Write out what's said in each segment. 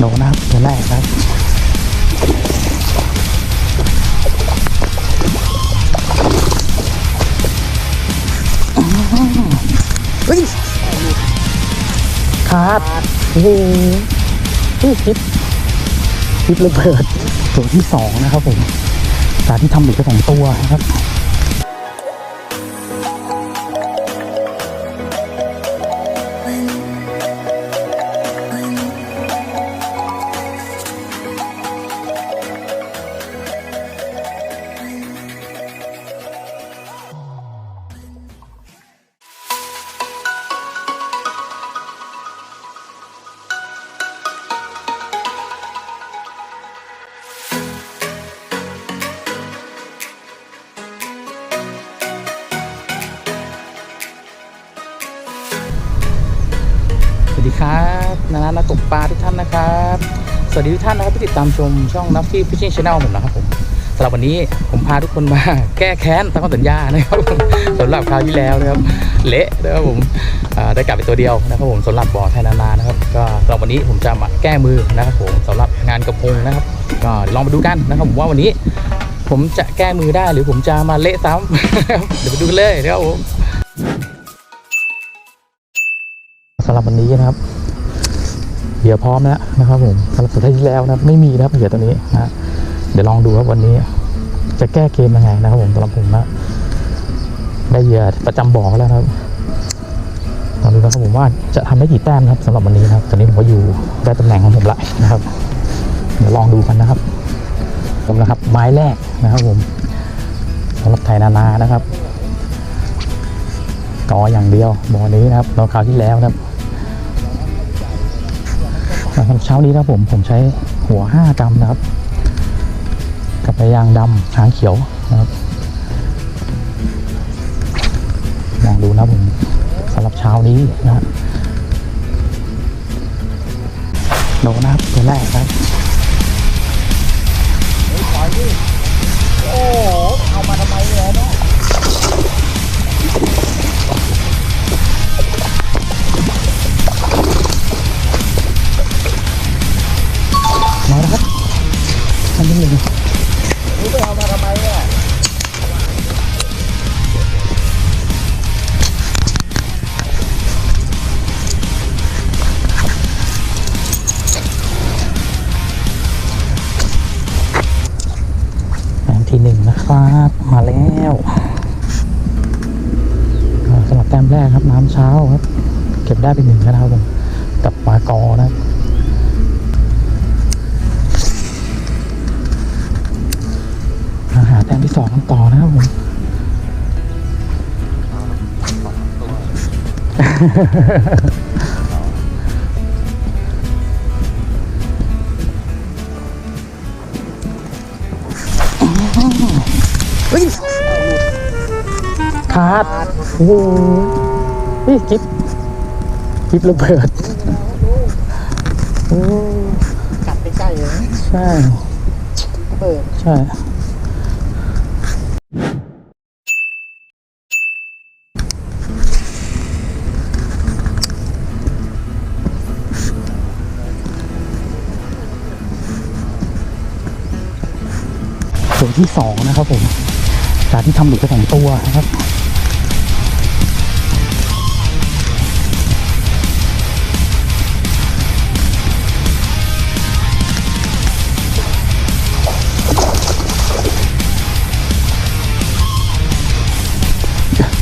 โดนนะครับตัวแรกครับเฮ้ยขาดโอ้โหนี่คลิปคลิประเบิดตัวที่สองนะครับผมสาที่ทำหลุดไปสองตัวนะครับ ปลาทุกท่านนะครับ สวัสดีทุกท่านนะครับที่ติดตามชมช่องนักที่ฟิชชิ่งชาแนลผมนะครับผมสำหรับวันนี้ผมพาทุกคนมาแก้แค้นตามคำสัญญานะครับสำหรับคราวที่แล้วนะครับ เละนะครับผมได้กลับไปตัวเดียวนะครับผมสำหรับบ่อไทยนานานะครับ ก็สำหรับวันนี้ผมจะมาแก้มือนะครับผมสำหรับงานกระพงนะครับ ก็ลองมาดูกันนะครับผมว่าวันนี้ ผมจะแก้มือได้หรือผมจะมาเละซ้ำเดี๋ยวไปดูกันเลยนะครับผมสำหรับวันนี้นะครับ เหยื่อพร้อมแล้วนะครับผมสำหรับสัปดาห์ที่แล้วนะไม่มีนะครับเหยื่อตัวนี้นะเดี๋ยวลองดูครับวันนี้ จะแก้เกมยังไงนะครับผมสำหรับผมนะได้เหยื่อประจำบ่อแล้วนะครับลองดูนะครับผมว่าจะทำได้กี่แต้มนะครับสำหรับวันนี้นะครับ ตอนนี้ผมก็อยู่ได้ตำแหน่งของผมละนะครับ เดี๋ยวลองดูกันนะครับ ผมนะครับ ไม้แรกนะครับผมสำหรับไทยนานานะครับกออย่างเดียวบ่อนี้นะครับเราคราวที่แล้วนะครับ สำหรับเช้านี้นะผมผมใช้หัว5กรัมนะครับ กับยางดำหางเขียวนะครับลองดูนะผมสำหรับเช้านี้นะโดนนะครับตัวแรกครับโอ้โหเอามาทำไมเนี่ยเนาะ กันต่อนะครับผมเฮ้ยขาดโอ้โหนี่กิ๊บกิ๊บระเบิดโอ้กัดไปใกล้เลยนะใช่ เปิด ใช่ ที่สองนะครับผมสาที่ทำหลุดไปสองตัวนะครับ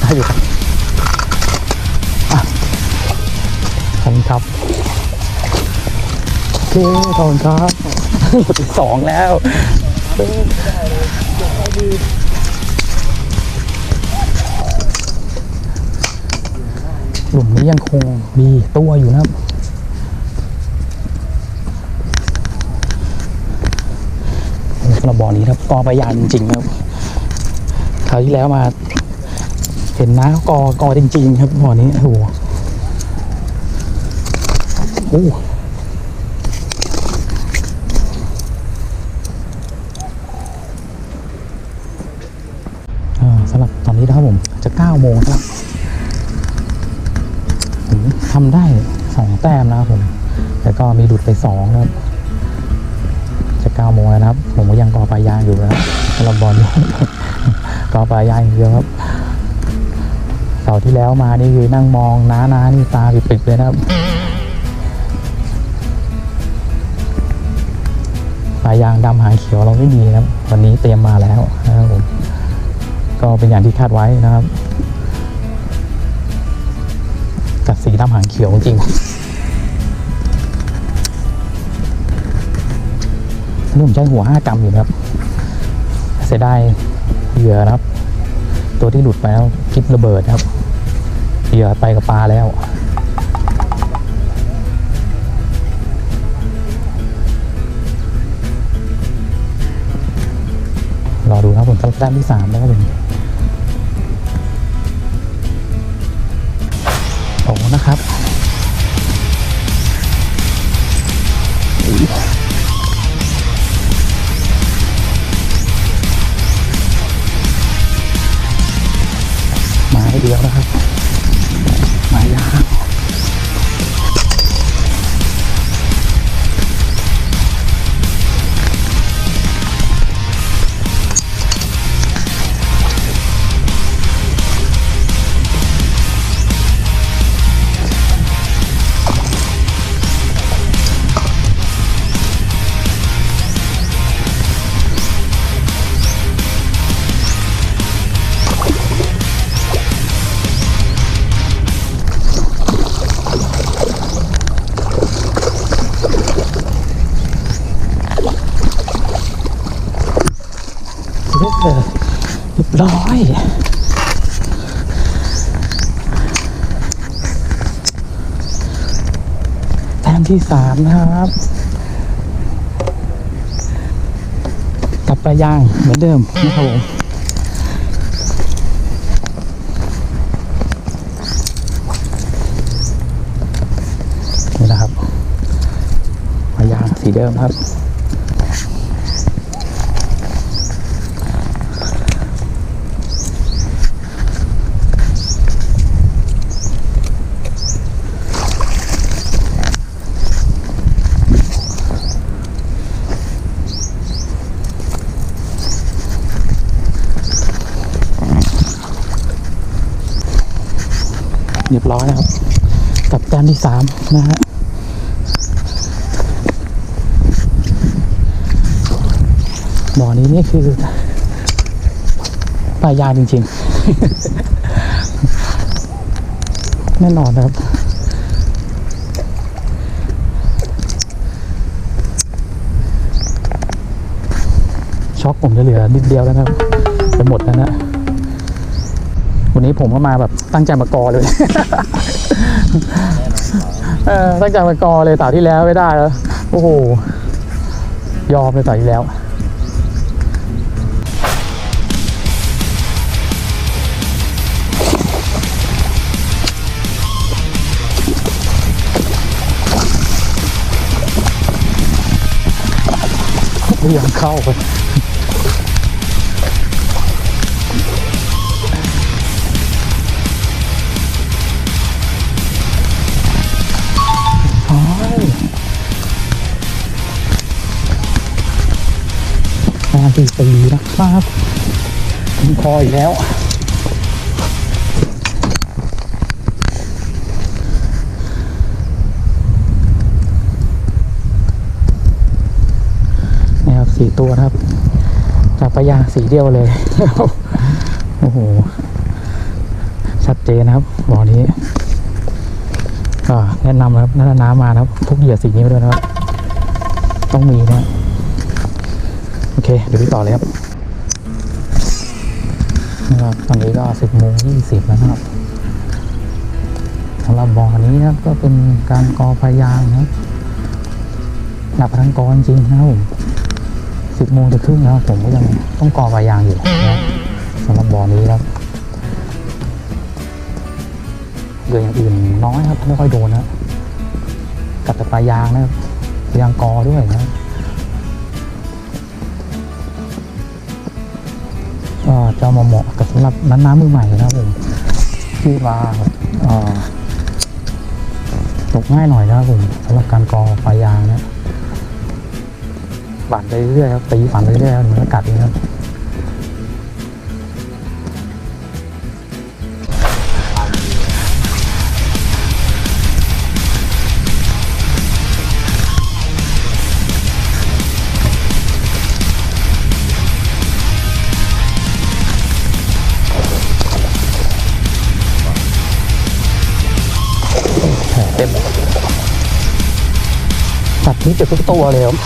ได้อยู่ครับขอบคุณครับโอเคขอบคุณครับหมดสองแล้ว หลุมนี้ยังคงมีตัวอยู่นะครับสำหรับบ่อนี้ครับกอประยานจริงครับ คราวที่แล้วมา เห็นน้ากอกอจริง ๆ ครับบ่อนี้โอ้โหโอ้อ่าสำหรับตอ นี้นะครับผมจะ9โมงแล้วผมทำได้ 2 แต้มนะครับผมแล้วก็มีดุดไป2นะครับจะเก้าโมงแล้วนะครับ ผมก็ยังกอปลายางอยู่นะครับสำบอลกอปลายางอย่างเดียวครับเสาร์ที่แล้วมานี่คือนั่งมองน้าน้านี่ตาปิดๆเลยนะครับปลายางดำหางเขียวเราไม่มีนะครับ วันนี้เตรียมมาแล้วนะครับ ก็เป็นอย่างที่คาดไว้นะครับ กับสีดำหางเขียวจริงๆนี่ผมใช้หัว 5 กรัมอยู่ครับ เสียดายเหยื่อนะครับ ตัวที่หลุดไปแล้วคิดระเบิดครับ เหยื่อไปกับปลาแล้วรอดูครับผมสำหรับแต้มที่สามนะครับผม นะครับ ร้อย แต้มที่สามนะครับ กลับไปย่างเหมือนเดิมนะครับผมนี่นะครับปลายางสีเดิมครับ เรียบร้อยนะครับ กับแต้มที่สามนะฮะบ่อนี้นี่คือปลายาจริงๆ แน่นอนนะครับช็อกผมจะเหลือนิดเดียวแล้วนะครับจะหมดแล้วนะ วันนี้ผมก็มาแบบตั้งใจมากอเลย เออตั้งใจมากอเลยต่าที่แล้วไม่ได้แล้วโอ้โห ยอมเลยต่าที่แล้วไม่ยอมเข้าไป มาสี่ปีนะครับถึงคออีกแล้ว นี่ครับสี่ตัวครับจากปลายางสีเดียวเลย โอ้โห ชัดเจนนะครับบ่อนี้ ก็แนะนำนะครับน่าน้ำมานะครับพกเหยื่อสีนี้มาด้วยนะครับ ต้องมีนะ โอเค เดี๋ยวพี่ต่อเลยครับนะครับตอนนี้ก็สิบโมงยี่สิบแล้วนะครับสำหรับบ่อนี้นะครับก็เป็นการกอพายางนะครับหนักทั้งกอจริงนะครับผมสิบโมงจะครึ่งแล้วผมก็ยังต้องกอพายางอยู่นะสำหรับบ่อนี้นะครับเหยื่ออย่างอื่นน้อยครับไม่ค่อยโดนนะกับแต่ปลายางนะครับยางกอด้วยนะ ก็จะมาเหมาะกับสำหรับน้ำน้ำมือใหม่นะครับผมที่มาตกง่ายหน่อยนะครับผมสำหรับการกอปลายางนะบานไปเรื่อยครับตีหวานไปเรื่อยเหมือนก็กัดเองครับ นี้เกือบทุกตัวเลยครับ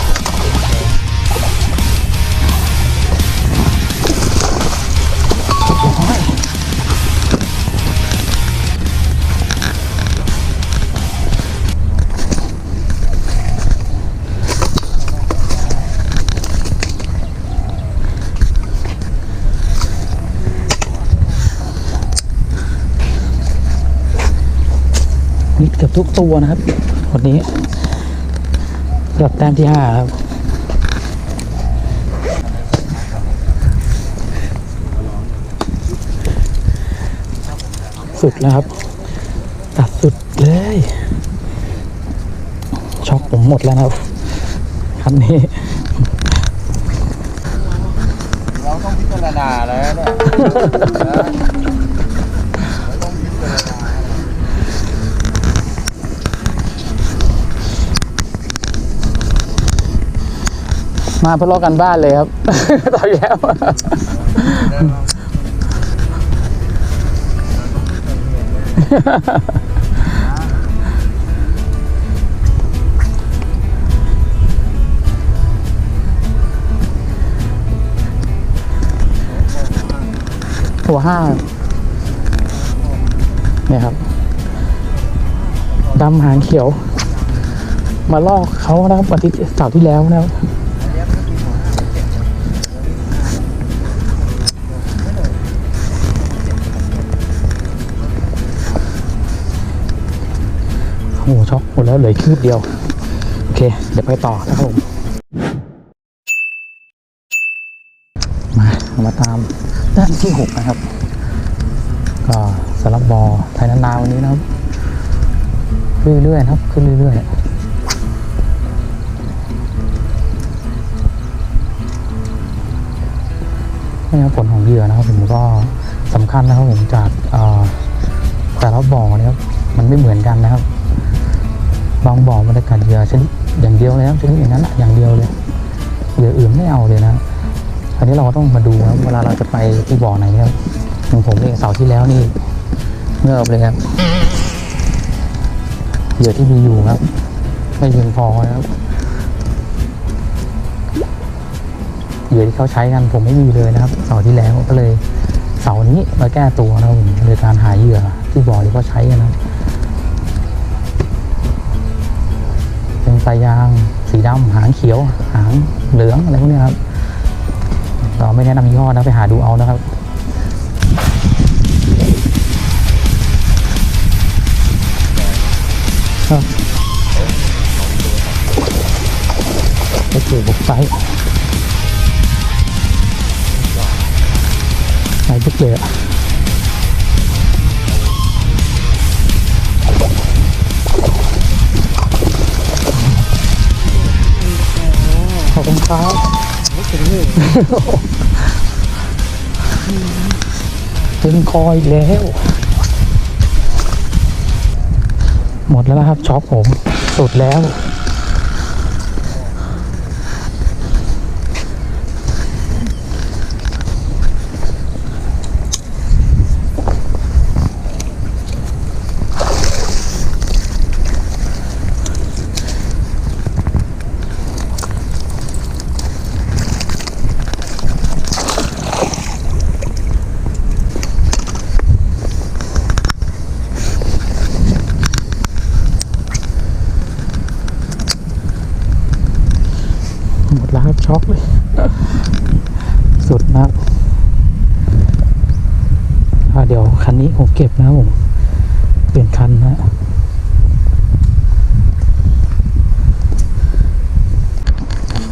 เกือบทุกตัวนะครับวันนี้ สำหรับแต้มที่ห้าครับสุดแล้วครับ ตัดสุดเลยช็อกผมหมดแล้วนะครับคันนี้ เราต้องพิจารณาแล้วเนี่ยเราต้องพิจารณา มาเพื่อลอกกันบ้านเลยครับต่อแย้วหัวห้าเนี่ยครับดำหางเขียว มาลอกเขานะครับวันที่เสาร์ที่แล้วนะครับ แล้วเหลือคืบเดียว โอเค เดี๋ยวไปต่อนะครับผมมาเรามาตามด้านที่หกนะครับ ก็สำหรับบอไทยนานาวันนี้นะครับ เรื่อยๆนะครับ ขึ้นเรื่อยๆนี่ครับผลของเหยื่อนะครับผมก็สำคัญนะครับผมจากเอ่อแต่ละบ่อนะครับมันไม่เหมือนกันนะครับ บางบ่อมันจะกัดเหยื่อชนิดอย่างเดียวเลยครับชนิดอย่างนั้นอะอย่างเดียวเลยเหยื่ออื่นไม่เอาเลยนะอันนี้เราก็ต้องมาดูนะครับเวลาเราจะไปที่บ่อไหนนะครับอย่างผมเองเสาร์ที่แล้วนี่เงือบเลยครับเหยื่อที่มีอยู่ครับ ไม่เพียงพอนะครับเหยื่อที่เขาใช้กันผมไม่มีเลยนะครับ เสาร์ที่แล้วก็เลยเสาร์นี้มาแก้ตัวนะครับผมโดยการหาเหยื่อที่บ่อที่เขาใช้กันนะ ครับเป็นปลายยาง สีดำหางเขียว หางเหลืองอะไรพวกนี้ครับเราไม่แนะนำยี่ห้อนะไปหาดูเอานะครับครับโอบุกไซส์ไซส์บุกเลยอ อบคุณครับถึงคอยแล้ว หมดแล้วนะครับช็อปผม สุดแล้ว ช็อกเลย สุดนะเดี๋ยวคันนี้ผมเก็บนะผม เปลี่ยนคันนะ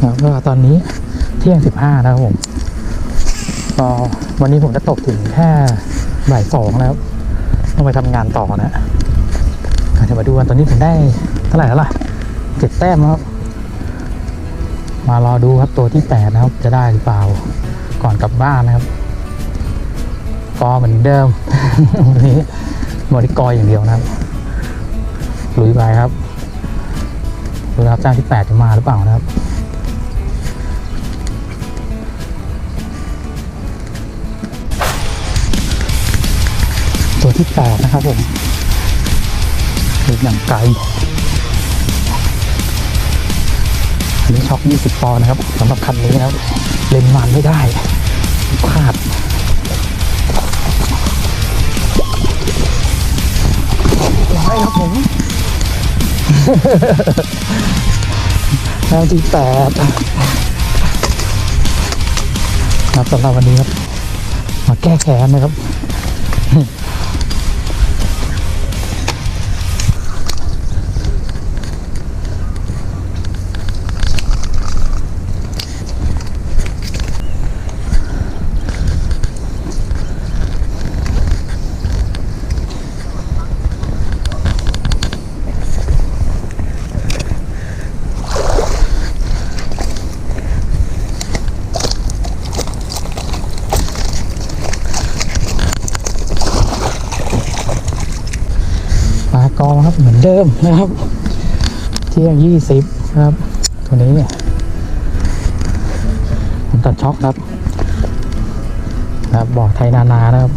แล้วก็ตอนนี้เที่ยงสิบห้านะครับผมก็วันนี้ผมจะตกถึงแค่บ่ายสองแล้ว ต้องไปทำงานต่อนะก็จะมาดูกันตอนนี้ผมได้เท่าไหร่แล้วล่ะเจ็ดแต้มแล้วครับ มารอดูครับตัวที่แปดนะครับจะได้หรือเปล่าก่อนกลับบ้านนะครับ กอเหมือนเดิม วันนี้บริกรอย่างเดียวนะครับลุยไปครับดูนะครับเจ้าที่แปดจะมาหรือเปล่านะครับตัวที่แปดนะครับผมดูอย่างไกล อันนี้ช็อค20 ปอนด์นะครับสำหรับคันนี้นะครับ เลนมันไม่ได้พลาดร้อยครับผมแต้มที่แปดครับสำหรับวันนี้ครับ มาแก้แค้นนะครับ ปลากองครับเหมือนเดิมนะครับ เที่ยงยี่สิบครับตัวนี้ผมตัดช็อกครับนะครับบอกไทยนานานะครับ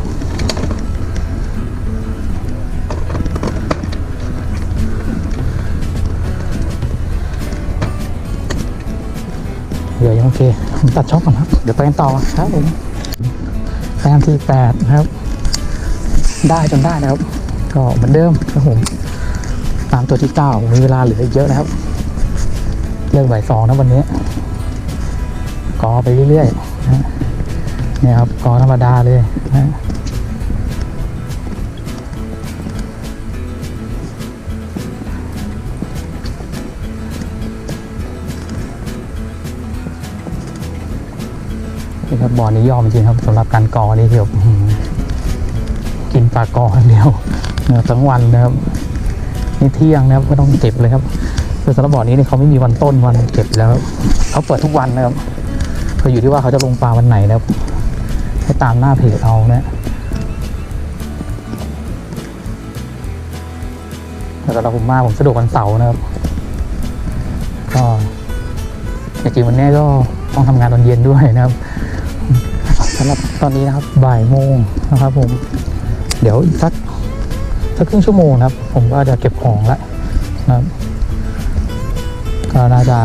เดี๋ยวยังโอเคผมตัดช็อกก่อนครับ เดี๋ยวไปกันต่อครับผมแต้มที่แปดนะครับ ได้จนได้นะครับ ก็เหมือนเดิมครับผม ตามตัวที่เก้ามีเวลาเหลืออีกเยอะนะครับ เลิกบ่ายสองนะวันนี้กอไปเรื่อยๆนะนี่ครับกอธรรมดาเลยนะนี่ครับบ่อนี้ยอมจริงครับสำหรับการกอนี่คือแบบอื้อหือกินปลากออเดียวนะครับทั้งวันนะครับ นี่เที่ยงนะครับไม่ต้องเก็บเลยครับคือสำหรับบ่อนี้เนี่ยเขาไม่มีวันต้นวันเก็บแล้วครับเขาเปิดทุกวันนะครับก็อยู่ที่ว่าเขาจะลงปลาวันไหนนะครับให้ตามหน้าเพจเอานะแต่สำหรับผมมาผมสะดวกวันเสาร์นะครับก็จริงๆวันนี้ก็ต้องทำงานตอนเย็นด้วยนะครับสำหรับตอนนี้นะครับบ่ายโมงนะครับผม เดี๋ยวอีกสัก สักครึ่งชั่วโมงนะครับ ผมก็จะเก็บของแล้วนะครับก็น่าจะ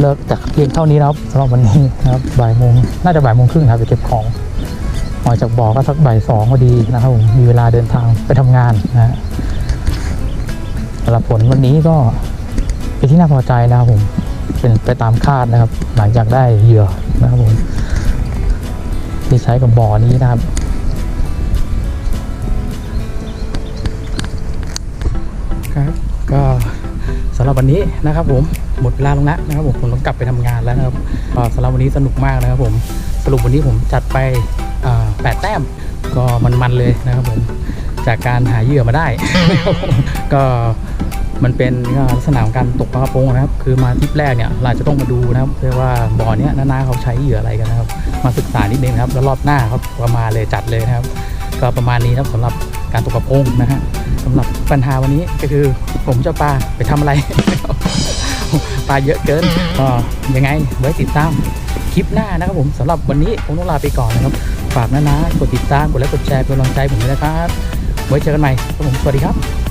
เลิกจากเพียงเท่านี้นะครับสำหรับวันนี้นะครับบ่ายโมงน่าจะบ่ายโมงครึ่งนะครับไปเก็บของออกจากบ่อก็สักบ่ายสองพอดีนะครับผมมีเวลาเดินทางไปทำงานนะฮะสำหรับผลวันนี้ก็เป็นที่น่าพอใจนะครับผมเป็นไปตามคาดนะครับ หลังจากได้เหยื่อนะครับผมที่ใช้กับบ่อนี้นะครับ ครับก็สำหรับวันนี้นะครับผมหมดเวลาลงแล้วนะครับผมผมต้องกลับไปทำงานแล้วนะครับก็สำหรับวันนี้สนุกมากนะครับผมสรุปวันนี้ผมจัดไปแปดแต้มก็มันๆเลยนะครับผมจากการหาเหยื่อมาได้ ก็มันเป็นลักษณะของการตกปลากระพงนะครับ คือมาทริปแรกเนี่ยเราจะต้องมาดูนะครับเพื่อว่าบ่อเนี้ยนาๆเขาใช้เหยื่ออะไรกันนะครับ มาศึกษานิดนึงนะครับแล้วรอบหน้าเขาประมาณเลยจัดเลยนะครับ ก็ประมาณนี้นะครับสำหรับการตกกระพงนะฮะ สำหรับปัญหาวันนี้ก็คือผมจะเอาปลาไปทำอะไร ปลาเยอะเกินก็ยังไงไว้ติดตามคลิปหน้านะครับผมสำหรับวันนี้ผมต้องลาไปก่อนนะครับ ฝากนะนะกดติดตามกดไลค์กดแชร์เป็นกำลังใจผมด้วยนะครับ ไว้เจอกันใหม่ครับผมสวัสดีครับ